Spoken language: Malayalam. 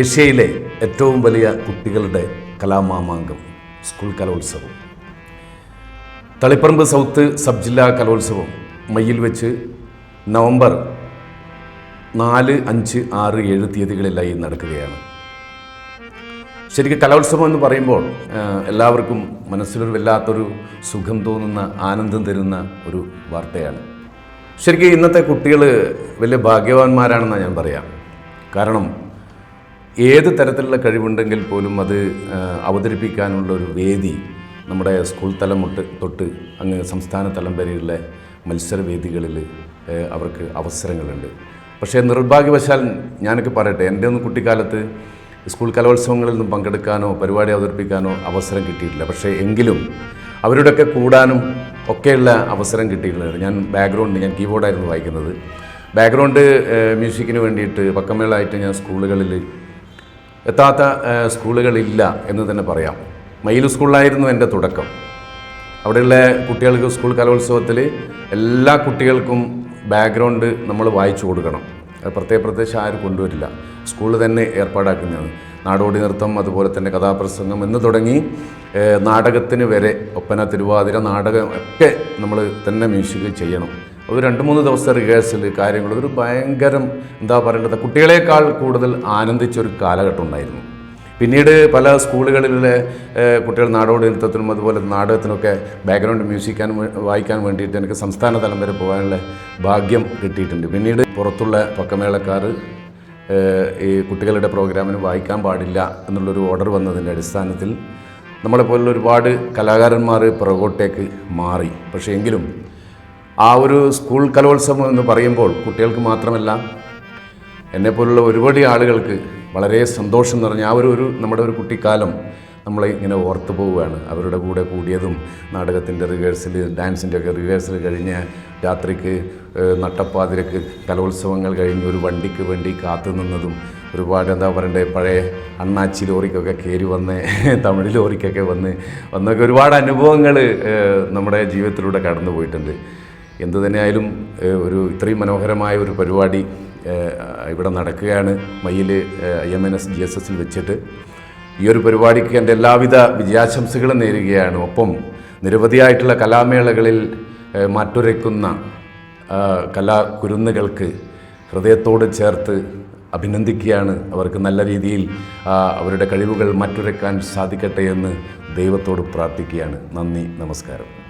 ഏഷ്യയിലെ ഏറ്റവും വലിയ കുട്ടികളുടെ കലാമാമാങ്കം സ്കൂൾ കലോത്സവം. തളിപ്പറമ്പ് സൗത്ത് സബ് ജില്ലാ കലോത്സവം മയ്യിൽ വെച്ച് നവംബർ നാല് അഞ്ച് ആറ് ഏഴ് തീയതികളിലായി നടക്കുകയാണ്. ശരിക്കും കലോത്സവം എന്ന് പറയുമ്പോൾ എല്ലാവർക്കും മനസ്സിലൊരു വല്ലാത്തൊരു സുഖം തോന്നുന്ന ആനന്ദം തരുന്ന ഒരു വാർത്തയാണ്. ശരിക്കും ഇന്നത്തെ കുട്ടികൾ വലിയ ഭാഗ്യവാന്മാരാണെന്ന് ഞാൻ പറയാം. കാരണം ഏത് തരത്തിലുള്ള കഴിവുണ്ടെങ്കിൽ പോലും അത് അവതരിപ്പിക്കാനുള്ള ഒരു വേദി നമ്മുടെ സ്കൂൾ തലം മുട്ട് തൊട്ട് അങ്ങ് സംസ്ഥാന തലം വരെയുള്ള മത്സരവേദികളിൽ അവർക്ക് അവസരങ്ങളുണ്ട്. പക്ഷേ നിർഭാഗ്യവശാൽ ഞാനൊക്കെ പറയട്ടെ എന്റെ ഒന്ന് കുട്ടിക്കാലത്ത് സ്കൂൾ കലോത്സവങ്ങളിൽ നിന്നും പങ്കെടുക്കാനോ പരിപാടി അവതരിപ്പിക്കാനോ അവസരം കിട്ടിയിട്ടില്ല. പക്ഷേ എങ്കിലും അവരുടെയൊക്കെ കൂടാനും ഒക്കെയുള്ള അവസരം കിട്ടിയിട്ടുണ്ട് ഞാൻ ബാക്ക്ഗ്രൗണ്ട് ഞാൻ കീബോർഡായിരുന്നു വായിക്കുന്നത്. ബാക്ക്ഗ്രൗണ്ട് മ്യൂസിക്കിന് വേണ്ടിയിട്ട് പക്കമേളായിട്ട് ഞാൻ സ്കൂളുകളിൽ എത്താത്ത സ്കൂളുകളില്ല എന്ന് തന്നെ പറയാം. മയിൽ സ്കൂളിലായിരുന്നു എന്റെ തുടക്കം. അവിടെയുള്ള കുട്ടികൾക്ക് സ്കൂൾ കലോത്സവത്തിൽ എല്ലാ കുട്ടികൾക്കും ബാക്ക്ഗ്രൗണ്ട് നമ്മൾ വായിച്ചു കൊടുക്കണം. പ്രത്യേക പ്രത്യേകിച്ച് ആരും കൊണ്ടുവരില്ല. സ്കൂളിൽ തന്നെ ഏർപ്പാടാക്കുന്നതാണ് നാടോടി നൃത്തം അതുപോലെ തന്നെ കഥാപ്രസംഗം എന്ന് തുടങ്ങി നാടകത്തിന് വരെ ഒപ്പന തിരുവാതിര നാടകം ഒക്കെ നമ്മൾ തന്നെ മ്യൂസിക് ചെയ്യണം. ഒരു രണ്ട് മൂന്ന് ദിവസത്തെ റിഹേഴ്സൽ കാര്യങ്ങൾ ഒരു ഭയങ്കരം എന്താ പറയേണ്ടത് കുട്ടികളെക്കാൾ കൂടുതൽ ആനന്ദിച്ചൊരു കാലഘട്ടം ഉണ്ടായിരുന്നു. പിന്നീട് പല സ്കൂളുകളിലെ കുട്ടികൾ നാടോടി നൃത്തത്തിനും അതുപോലെ നാടകത്തിനൊക്കെ ബാക്ക്ഗ്രൗണ്ട് മ്യൂസിക്കാൻ വായിക്കാൻ വേണ്ടിയിട്ട് എനിക്ക് സംസ്ഥാന തലം വരെ പോകാനുള്ള ഭാഗ്യം കിട്ടിയിട്ടുണ്ട്. പിന്നീട് പുറത്തുള്ള പക്കമേളക്കാർ ഈ കുട്ടികളുടെ പ്രോഗ്രാമിന് വായിക്കാൻ പാടില്ല എന്നുള്ളൊരു ഓർഡർ വന്നതിന്റെ അടിസ്ഥാനത്തിൽ നമ്മളെ പോലുള്ള ഒരുപാട് കലാകാരന്മാർ പുറകോട്ടേക്ക് മാറി. പക്ഷേ എങ്കിലും ആ ഒരു സ്കൂൾ കലോത്സവം എന്ന് പറയുമ്പോൾ കുട്ടികൾക്ക് മാത്രമല്ല എന്നെപ്പോലുള്ള ഒരുപാട് ആളുകൾക്ക് വളരെ സന്തോഷം നിറഞ്ഞ ആ ഒരു ഒരു നമ്മുടെ ഒരു കുട്ടിക്കാലം നമ്മളെ ഇങ്ങനെ ഓർത്തു പോവുകയാണ്. അവരുടെ കൂടെ കൂടിയതും നാടകത്തിന്റെ റിഹേഴ്സൽ ഡാൻസിന്റെ ഒക്കെ റിഹേഴ്സൽ കഴിഞ്ഞ് രാത്രിക്ക് നട്ടപ്പാതിരക്ക് കലോത്സവങ്ങൾ കഴിഞ്ഞ് ഒരു വണ്ടിക്ക് വേണ്ടി കാത്തു നിന്നതും ഒരുപാട് എന്താ പറയണ്ടേ പഴയ അണ്ണാച്ചി ലോറിക്കൊക്കെ കയറി വന്ന് തമിഴ് ലോറിക്കൊക്കെ വന്ന് വന്നൊക്കെ ഒരുപാട് അനുഭവങ്ങൾ നമ്മുടെ ജീവിതത്തിലൂടെ കടന്നു പോയിട്ടുണ്ട് എന്തു തന്നെയായാലും ഒരു ഇത്രയും മനോഹരമായ ഒരു പരിപാടി ഇവിടെ നടക്കുകയാണ്. Mayyil I M N S G S എസിൽ വെച്ചിട്ട് ഈ ഒരു പരിപാടിക്ക് എന്റെ എല്ലാവിധ വിജയാശംസകളും നേരുകയാണ്. ഒപ്പം നിരവധിയായിട്ടുള്ള കലാമേളകളിൽ മാറ്റുരയ്ക്കുന്ന കലാ കലാകുരുന്നുകൾക്ക് ഹൃദയത്തോട് ചേർത്ത് അഭിനന്ദിക്കുകയാണ്. അവർക്ക് നല്ല രീതിയിൽ അവരുടെ കഴിവുകൾ മാറ്റുരയ്ക്കാൻ സാധിക്കട്ടെ എന്ന് ദൈവത്തോട് പ്രാർത്ഥിക്കുകയാണ്. നന്ദി നമസ്കാരം.